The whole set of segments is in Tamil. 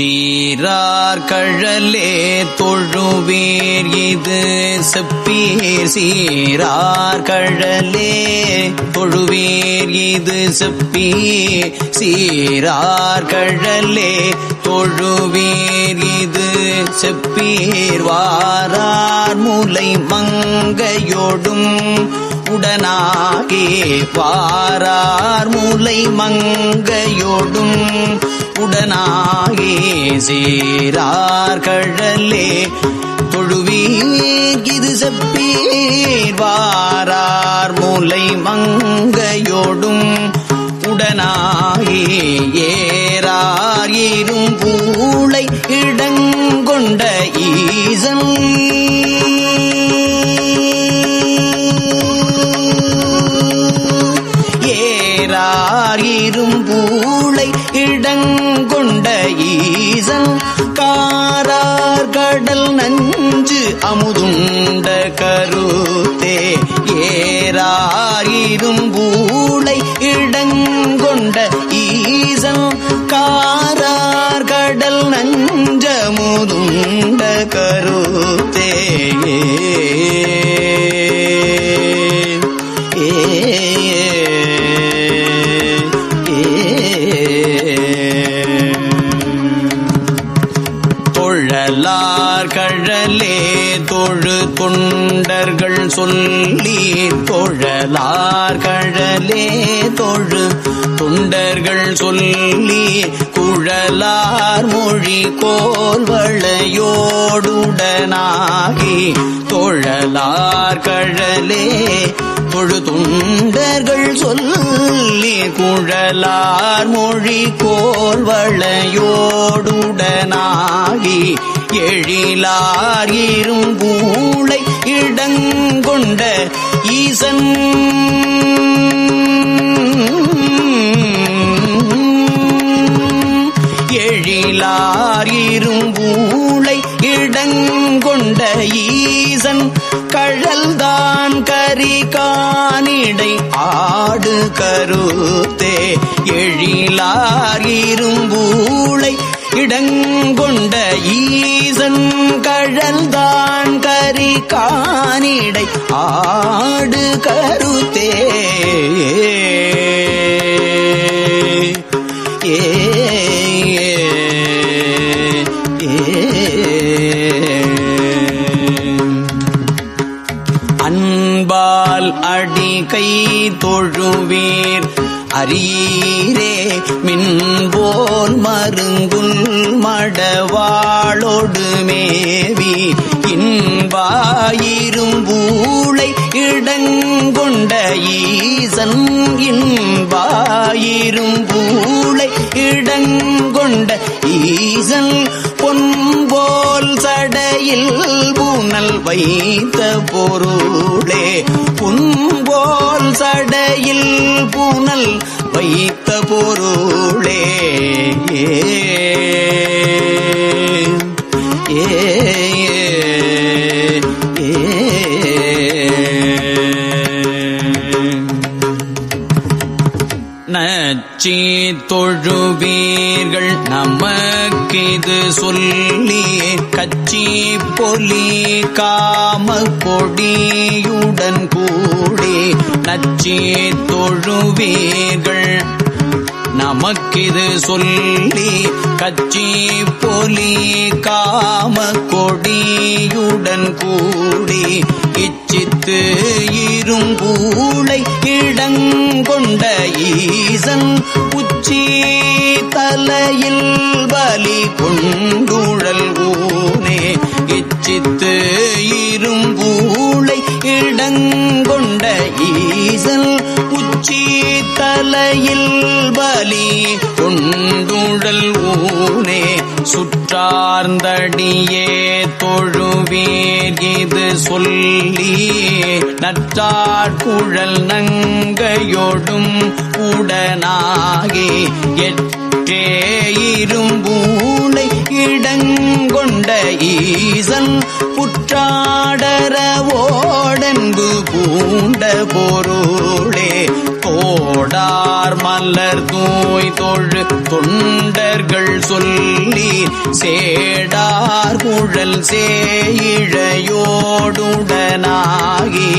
சீரார் கழலே தொழுவீர் இது செப்பீர். சீரார் கழலே தொழுவீர் இது செப்பீர். சீரார் கழலே தொழுவீர் இது செப்பீர். வாரார் முலை மங்கையோடும் உடனாகே வாரார் முலை மங்கையோடும் உடனாகே சீரார் கழலே தொழுவீர் செப்பீர் வாரார் மூலை மங்கையோடும் உடனாகே ஏறார் இரும் பூளை இடங்கொண்ட ஈசன். காரிரும்பூளை இடங்கொண்ட ஈசன் காரார் கடல் நஞ்சு அமுதுண்ட கருத்தே ஏராரிரும்பூளை இடங்கொண்ட ஈசன் காரார் கடல் நஞ்சமுதுண்ட கருத்தே. தொண்டர்கள் சொல்லி தொழலார் கழலே தொழு. தொண்டர்கள் சொல்லி குழலார் மொழி கோல்வளையோடுடனாகி தொழலார் கழலே தொழு. தொண்டர்கள் சொல்லி குழலார் மொழி கோல்வளையோடுடனாகி எழிலார் இரும்பூளை இடங்கொண்ட ஈசன். எழிலார் இரும்பூளை இடங்கொண்ட ஈசன். கழல்தான் கரி காணிடை ஆடு கருத்தே. எழிலார் இரும்பூளை இடங்கொண்ட ஈசன் கழல்தான் கரி காணிடை ஆடு கருத்தே. அன்பால் அடி கை தொழுவீர் அரீரே மின்போல் மறு மடவாளொடு மேவி இன்பாயிரும் பூளை இடங்கொண்ட ஈசன் இன்பாயிரும் பூளை இடங்கொண்ட ஈசன் பொன்போல் சடையில் பூனல் வைத்த பொருளே பொன்போல் சடையில் பூனல் வைத்த பொருளே. ஏ நச்சி தொழுவீர்கள் நமக்கிது சொல்லி கச்சி பொலி காம கொடியுடன் கூடி நச்சி தொழுவீர்கள். நமக்கிது சொல்லி கச்சி பொலி காம கொடியுடன் கூடி இச்சித்து இரும்பூளை இடங்கொண்ட ஈசன் உச்சி தலையில் பலி கொண்டுழல் ஊனே. இச்சித்து இரும்பூளை இடங்கொண்ட கொண்ட ஈசல் உச்சி தலையில் பலி கொண்டுடல் ஊனே சுற்றார்ந்தடியே தொழுவீர் இது சொல்லி நற்றாட்குழல் நங்கையோடும் உடனாகி எட்டே இரும்பூனை இடங்கொண்ட ஈசன் புற்றாடர ஓடன்பு பூண்ட பொருளே கோடார் மலர் தூய் தொழு தொண்டர்கள் சொல்லி சேடார் குழல் சேயிழையோடுடனாகி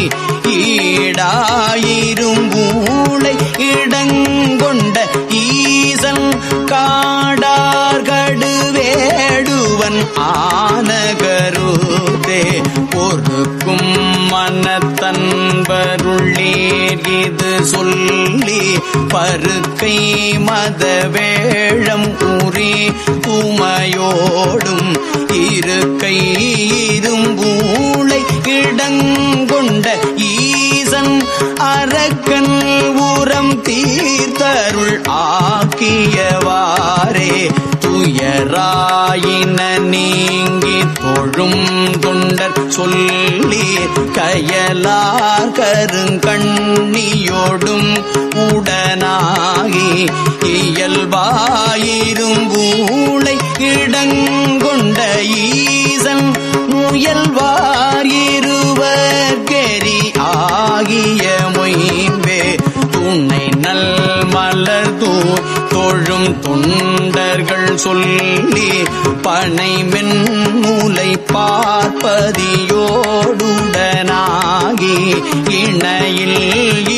ஈடாயிரும்பூளை இடங்கொண்ட ஈசன் காடார்கடு வேடுவன் ஆனகருதே பொறுக்கும் மனத்தன்பருள்ளீர் இது சொல்லி பருக்கை மத வேழம் உமையோடும் துமையோடும் துயராயின நீங்கி தொழும் தொண்டர் சொல்லி கயலார் கருங்கண்ணியோடும் உடனாகி இயல்பாயிரும் பூளை இடங்கொண்ட ஈசன் முயல்வார் இருவர்கெரி ஆகிய மொயம்பே துணை நல் மலர் தூ தொழும் தொண்டர்கள் சொல்லி பனை மென்மூலை பார்ப்பதியோடுடனாகி இணையில்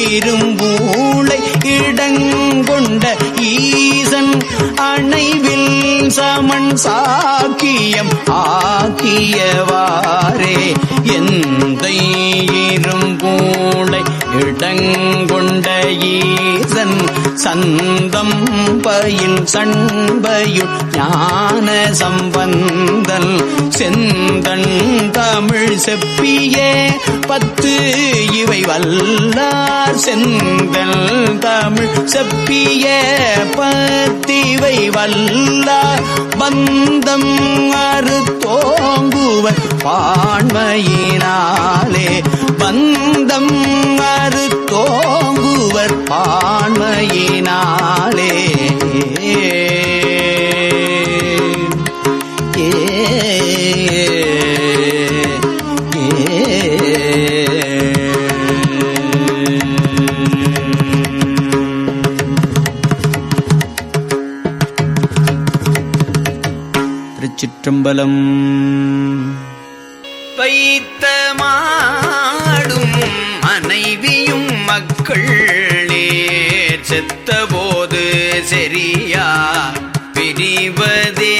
இரும்பூளை இடங்கொண்ட ஈசன் அணைவில் சமன் சாக்கியம் ஆக்கியவாரே எந்த இரும்பூளை இடங்கொண்ட ஈசன் சந்தம் பயில் சண்பயுள் ஞான சம்பந்தல் செந்தன் தமிழ் செப்பியே. பத்து இவை வல்லார் செந்தல் தமிழ். செப்பிய பத்திவை வல்லார் பந்தம் அறுத்தோங்குவர் பான்மையினாலே பந்தம் அறுத்தோங்குவர் பான்மையினாலே திருச்சிற்றம்பலம் வைத்த மாடும் மனைவியும் மக்கள் நேர் செத்தபோது சரியா பிரிவதே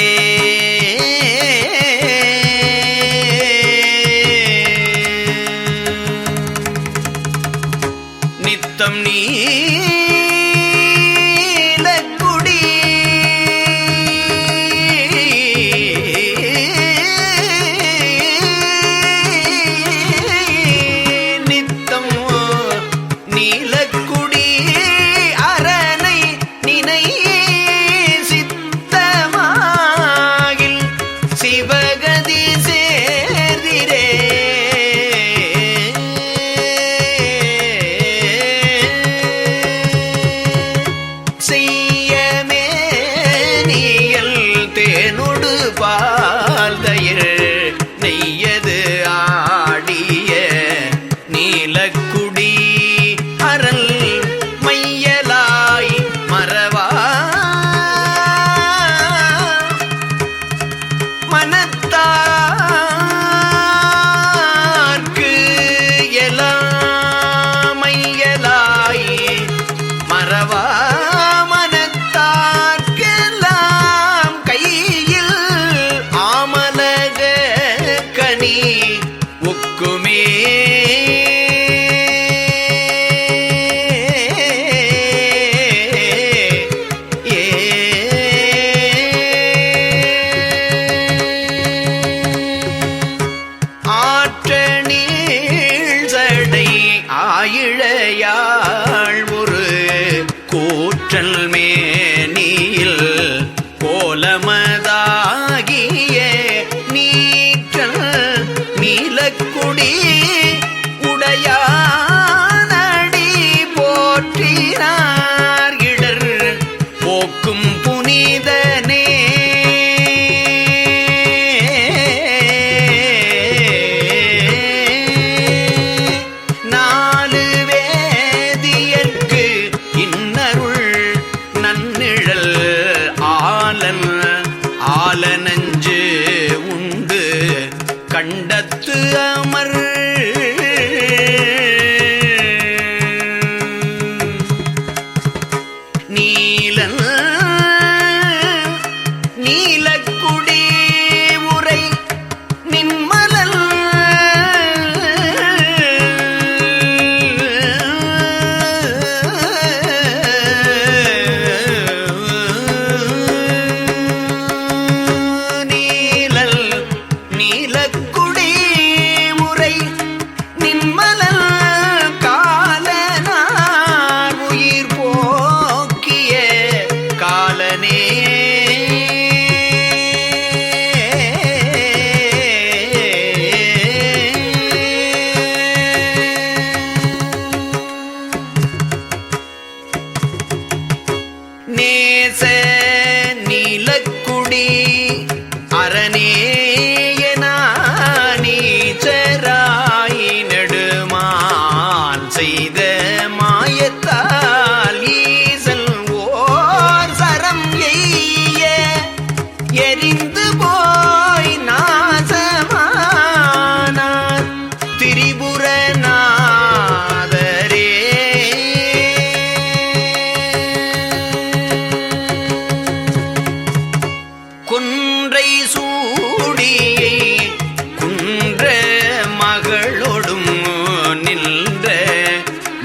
ஆற்றல் மே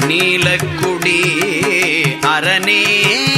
நீலக்குடி அரணே.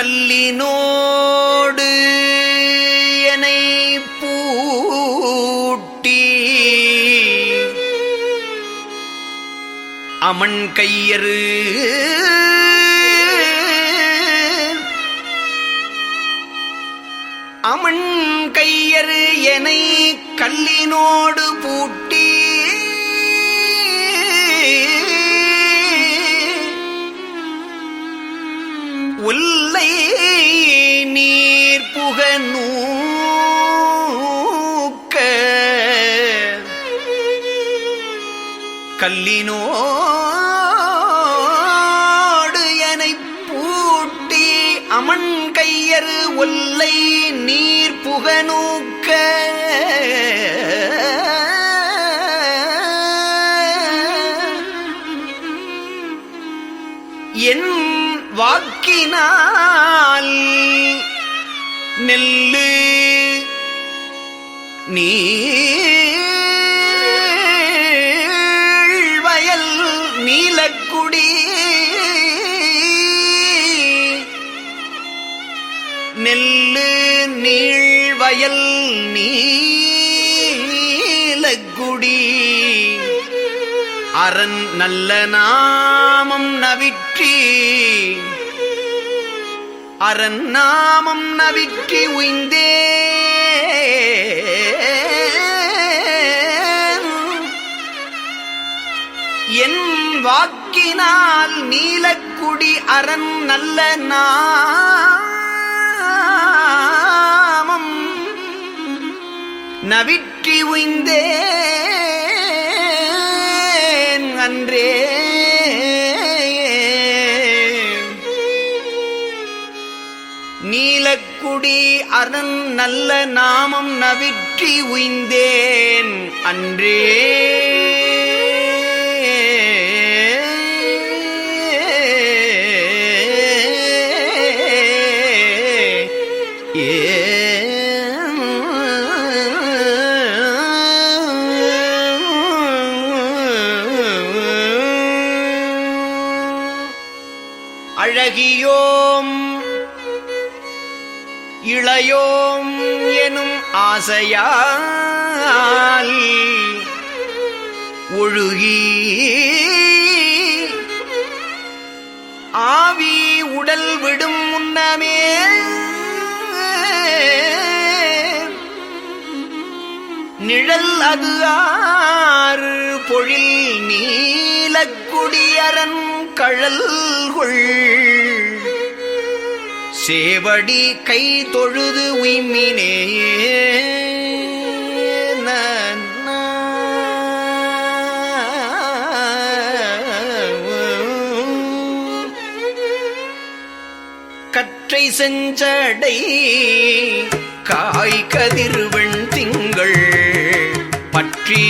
கல்லினோடு என்னை பூட்டி. அமன் கையறு அமன் கையறு எனை கல்லினோடு பூட்டி. உல்லை நீர் புகநூக்க. கல்லினோடு எனை பூட்டி அமன் கையர் ஒல்லை நீர் புகநூக்க. என் வாக்கினால் நெல்லு. நீ வயல் நீலக்குடி. நெல்லு நீழ்வயல் நீலக்குடி. அரண் நல்ல நாமம் நவிற்றி அரண் நாமம் நவிற்றி உய்ந்தே. என் வாக்கினால் நீலக்குடி அரண் நல்ல நாமம் நவிற்றி உய்ந்தேன் அன்றே. நீலக்குடி அரண் நல்ல நாமம் நவிற்றி உய்ந்தேன் அன்றே. ஆசையால் ஒழுகி ஆவி உடல் விடும் முன்னமே நிழல் அது ஆறு பொழில் நீலக்குடியரன் கழல் கொள் சேவடி கை தொழுது உய்மினே கற்றை செஞ்சடை காய் கதிர்வெண் திங்கள் பற்றி